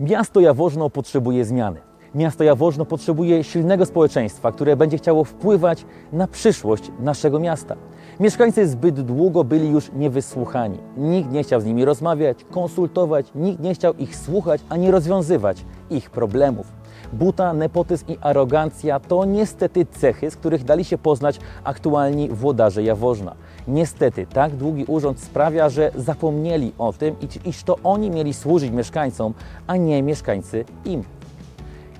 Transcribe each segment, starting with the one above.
Miasto Jaworzno potrzebuje zmiany. Miasto Jaworzno potrzebuje silnego społeczeństwa, które będzie chciało wpływać na przyszłość naszego miasta. Mieszkańcy zbyt długo byli już niewysłuchani. Nikt nie chciał z nimi rozmawiać, konsultować, nikt nie chciał ich słuchać ani rozwiązywać ich problemów. Buta, nepotyzm i arogancja to niestety cechy, z których dali się poznać aktualni włodarze Jaworzna. Niestety tak długi urząd sprawia, że zapomnieli o tym, iż- to oni mieli służyć mieszkańcom, a nie mieszkańcy im.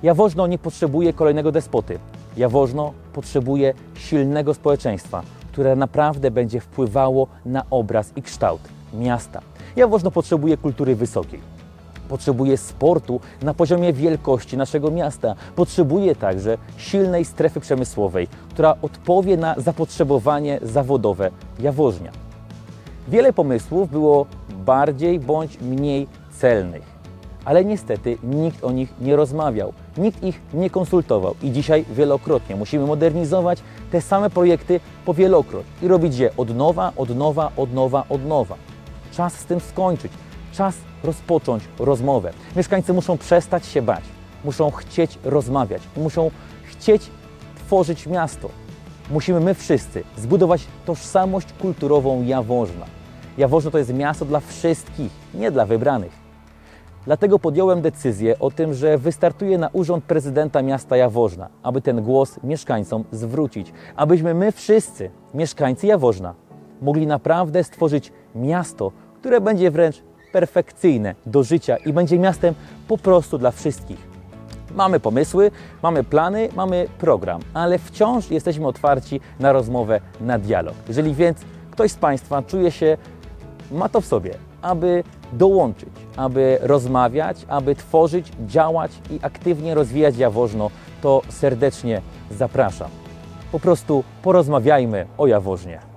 Jaworzno nie potrzebuje kolejnego despoty. Jaworzno potrzebuje silnego społeczeństwa, które naprawdę będzie wpływało na obraz i kształt miasta. Jaworzno potrzebuje kultury wysokiej. Potrzebuje sportu na poziomie wielkości naszego miasta. Potrzebuje także silnej strefy przemysłowej, która odpowie na zapotrzebowanie zawodowe Jaworznia. Wiele pomysłów było bardziej bądź mniej celnych, ale niestety nikt o nich nie rozmawiał, nikt ich nie konsultował i dzisiaj wielokrotnie musimy modernizować te same projekty po wielokroć i robić je od nowa, od nowa, od nowa, od nowa. Czas z tym skończyć, czas rozpocząć rozmowę. Mieszkańcy muszą przestać się bać, muszą chcieć rozmawiać, muszą chcieć tworzyć miasto. Musimy my wszyscy zbudować tożsamość kulturową Jaworzna. Jaworzno to jest miasto dla wszystkich, nie dla wybranych. Dlatego podjąłem decyzję o tym, że wystartuję na urząd prezydenta miasta Jaworzna, aby ten głos mieszkańcom zwrócić, abyśmy my wszyscy, mieszkańcy Jaworzna, mogli naprawdę stworzyć miasto, które będzie wręcz perfekcyjne do życia i będzie miastem po prostu dla wszystkich. Mamy pomysły, mamy plany, mamy program, ale wciąż jesteśmy otwarci na rozmowę, na dialog. Jeżeli więc ktoś z Państwa czuje się, ma to w sobie, aby dołączyć, aby rozmawiać, aby tworzyć, działać i aktywnie rozwijać Jaworzno, to serdecznie zapraszam. Po prostu porozmawiajmy o Jaworznie.